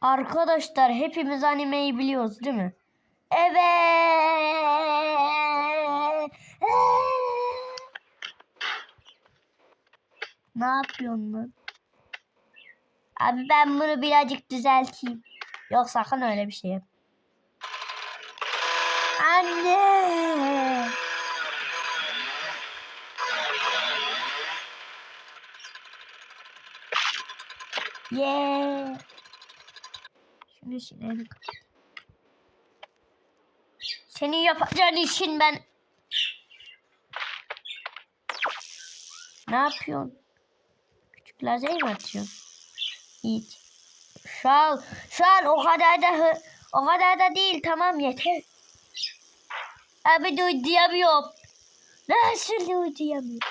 Arkadaşlar hepimiz animeyi biliyoruz değil mi? Evet. Ne yapıyorsun lan? Abi ben bunu birazcık düzelteyim. Yok sakın öyle bir şey yap. Anne. Yeah. Silelim. Senin yapacağın işin ben... Ne yapıyorsun? Küçük lazer mi atıyorsun? Hiç. Şu an, şu an o kadar da o kadar da değil tamam yeter. Abi dur diyemiyorum. Nasıl dur diyemiyorum?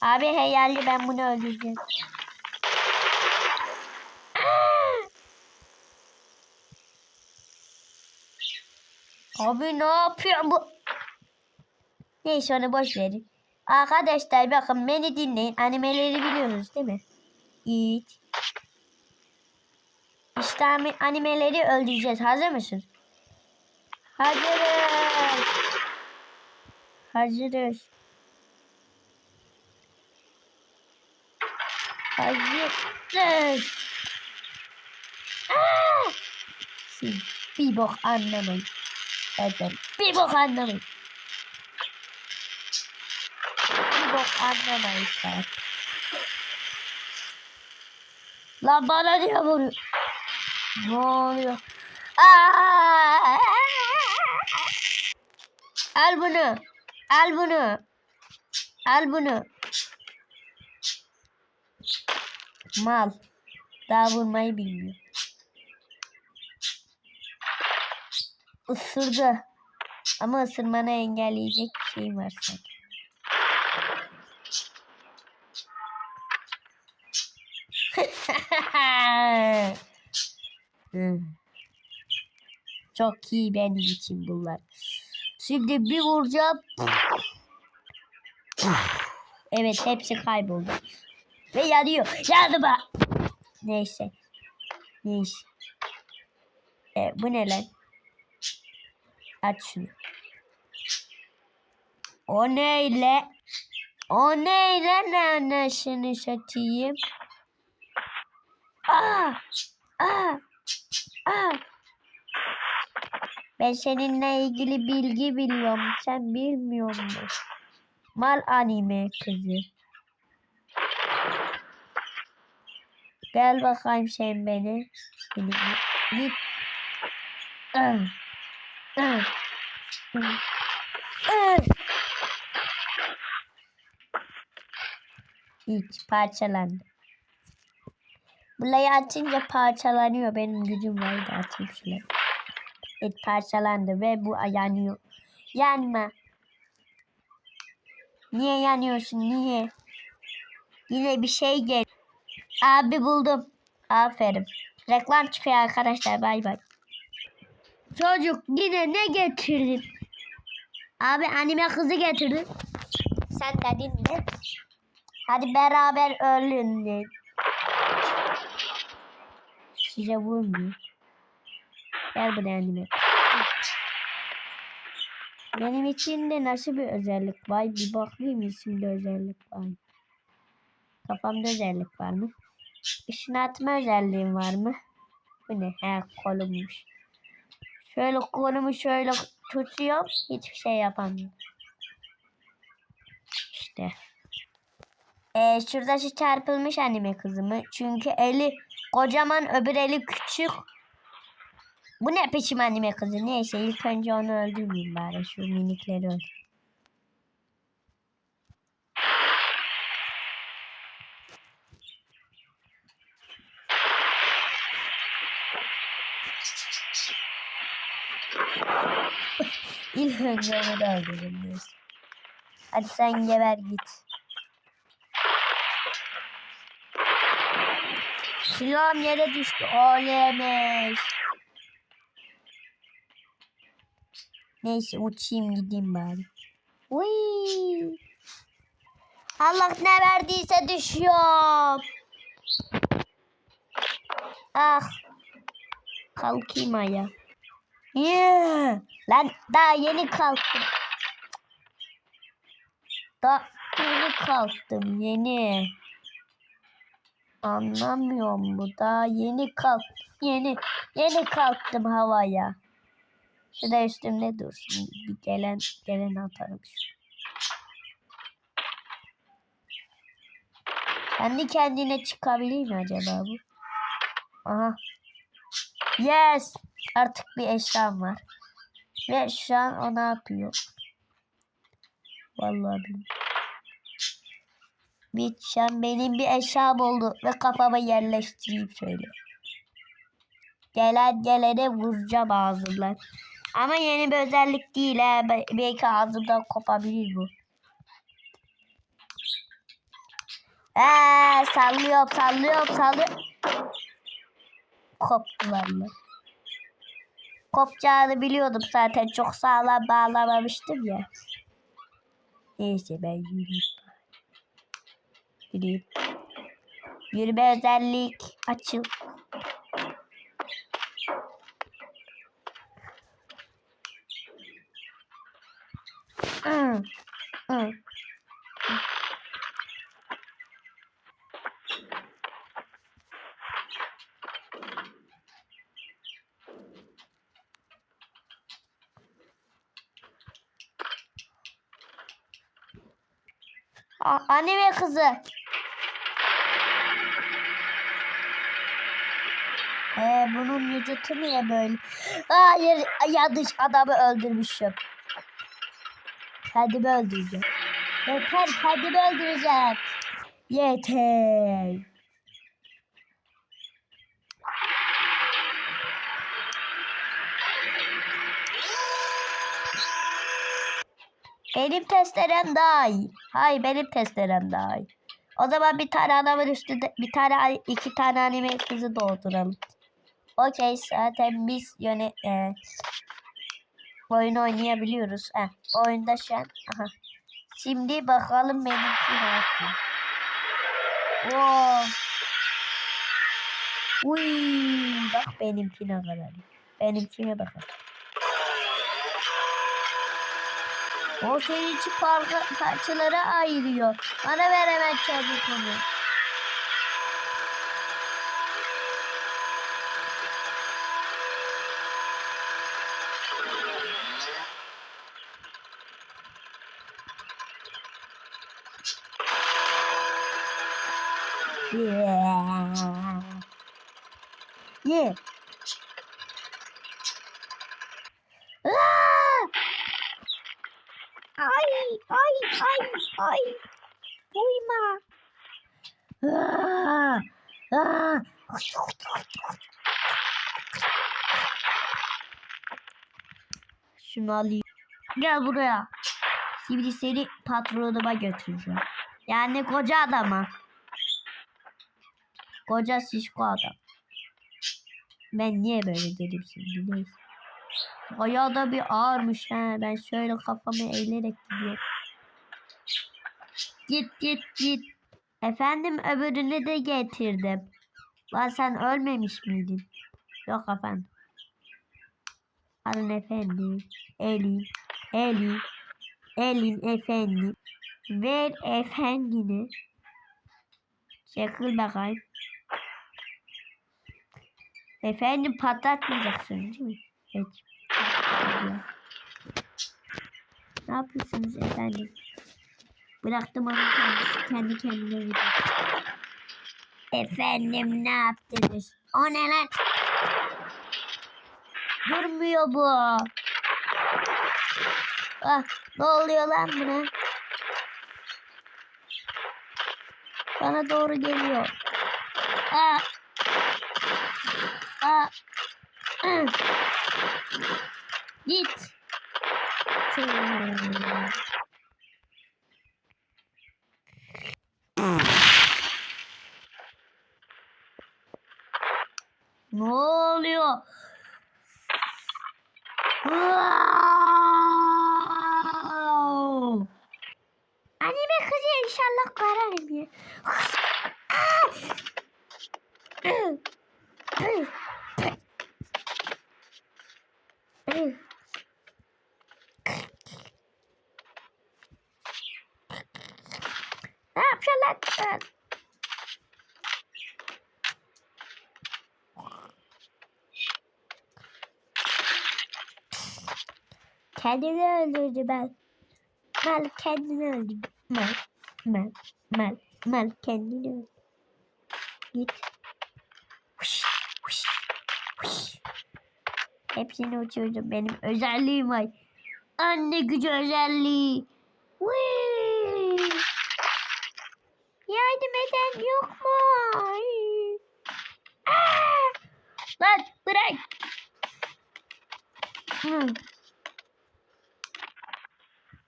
Abi heyalli ben bunu öldüreceğim. Abi ne yapıyor bu? Neyse onu boş verin. Arkadaşlar bakın beni dinleyin. Animeleri biliyorsunuz değil mi? İyi. İşte animeleri öldüreceğiz. Hazır mısın? Hazırız. Hazırız. Hazırız. Aa! Siz bir bok anlamayın. Evet, bir bok anlamayın. Bir bok anlamayın sen. Lan bana niye vuruyor? Ne oluyor? Aa! Al bunu. Al bunu. Al bunu. Mal. Daha vurmayı bilmiyor. Isırdı. Ama ısırmanı engelleyecek bir şeyim var sanki. Çok iyi benim için bunlar. Şimdi bir vuracağım. Evet hepsi kayboldu. Ve yanıyor. Yandı mı? Neyse. Neyse. E, bu ne lan? Aç şunu. O neyle? O neyle ne anasını satayım? Aa! Aa! Aa! Ben seninle ilgili bilgi biliyorum. Sen bilmiyor musun? Mal anime kızı. Gel bakayım sen. Beni git. Ah. Ah. Ah. Hiç parçalandı. Burayı açınca parçalanıyor. Benim gücüm var da açayım şöyle. Evet parçalandı ve bu yanıyor. Yanma. Niye yanıyorsun? Niye? Yine bir şey gel. Abi buldum. Aferin. Reklam çıkıyor arkadaşlar. Bay bay. Çocuk yine ne getirdin? Abi anime kızı getirdin. Sen dedin ne? Hadi beraber ölün. Size vurmuyor. Gel buraya anime. Benim içinde nasıl bir özellik var? Bir bakayım isimde özellik var. Kafamda özellik var mı? Işın atma özelliğim var mı? Bu ne? He kolummuş. Şöyle kolumu şöyle tutuyorum. Hiçbir şey yapamıyorum. İşte. Ee, şurada şu çarpılmış anime kızımı. Çünkü eli kocaman öbür eli küçük. Bu ne peşim anime kızı? Neyse ilk önce onu öldürmeyeyim bari. Şu minikleri öldür. İlk önce onu da diyorsun. Hadi sen geber git. Silahım yere düştü. Olemiş. Neyse uçayım gideyim bari. Uy. Allah ne verdiyse düşüyor. Ah. Kalkayım ayağa. Yeah. Lan daha yeni kalktım. Daha yeni kalktım yeni. Anlamıyorum bu daha yeni kalk yeni yeni kalktım havaya. Şurada üstümde dursun. Bir gelen gelen atarım. Kendi kendine çıkabilir mi acaba bu? Aha. Yes. Artık bir eşyam var. Ve şu an o ne yapıyor? Vallahi bilmiyorum. Bir şu an benim bir eşyam oldu ve kafama yerleştireyim şöyle. Gelen gelene vuracağım ağzımdan. Ama yeni bir özellik değil ha. Be- Belki ağzımdan kopabilir bu. Eee sallıyorum sallıyorum sallıyorum. Koptu valla. Kopacağını biliyordum zaten. Çok sağlam bağlamamıştım ya. Neyse ben yürüyeyim. Yürüyeyim. Yürüme özellik açıl. Hmm. Hmm. A- anne ve kızı. Ee, bunun vücudu niye böyle? Hayır yanlış adamı öldürmüşüm. Kendimi öldüreceğim. Yeter kendimi öldüreceğim. Yeter. Benim testerem daha iyi. Hayır benim testerem daha iyi. O zaman bir tane adamın üstünde bir tane iki tane anime kızı dolduralım. Okey zaten biz yöne e, oyun oynayabiliyoruz. Heh, oyunda şu an. Aha. Şimdi bakalım benimki ne yapıyor. Oo. Uy, bak benimki ne kadar. Benimkine bakalım. O için parça, parçalara ayırıyor. Bana ver hemen çabuk onu. Yeah. Yeah. Ah! Ay, ay, ay. Uyma. Ah, ah. Şunu alayım. Gel buraya. Şimdi seni patronuma götüreceğim. Yani koca adama. Koca şişko adam. Ben niye böyle dedim şimdi neyse. Bayağı da bir ağırmış ha. Ben şöyle kafamı eğilerek gidiyorum. Git git git. Efendim öbürünü de getirdim. Lan sen ölmemiş miydin? Yok efendim. Alın efendim. Elin. Elin. Elin efendim. Ver efendini. Çekil bakayım. Efendim patlatmayacaksın değil mi? Evet. Ne yapıyorsunuz efendim? Bıraktım onu kendisi kendi kendine gidiyor. Efendim ne yaptınız? O ne lan? Durmuyor bu. Ah, ne oluyor lan buna? Bana doğru geliyor. Ah. Ah. Git. Ne oluyor? Wow! Anime kızı inşallah kararım ya. Ne yapıyorsun lan? sen? Kendini öldürdü ben. Mal kendini öldürdü. Mal, mal, mal, mal kendini öldürdü. Git. Huş, huş, huş. Hepsini uçurdum. Benim özelliğim var. Anne gücü özelliği. Whee! Yardım eden yok mu? Aa! Lan bırak. Hı.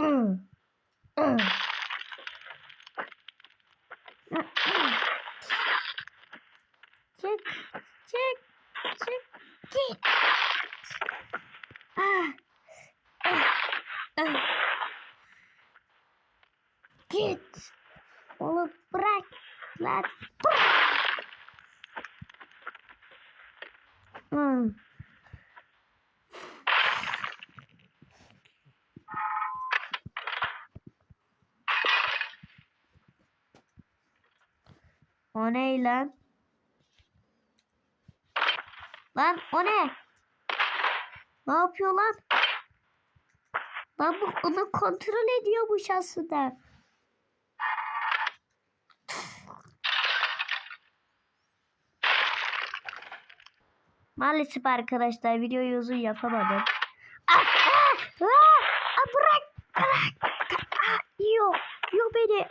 Hı. Hı. Çık, çık, çık, git. Ah, ah, ah. Git. Oğlum bırak lan. Bırak. Hmm. O ne lan? Lan o ne? Ne yapıyor lan? Lan bu onu kontrol ediyormuş aslında. Maalesef arkadaşlar videoyu uzun yapamadım. Ah, ah, ah, ah, bırak, bırak. Ah, yiyor, yiyor beni.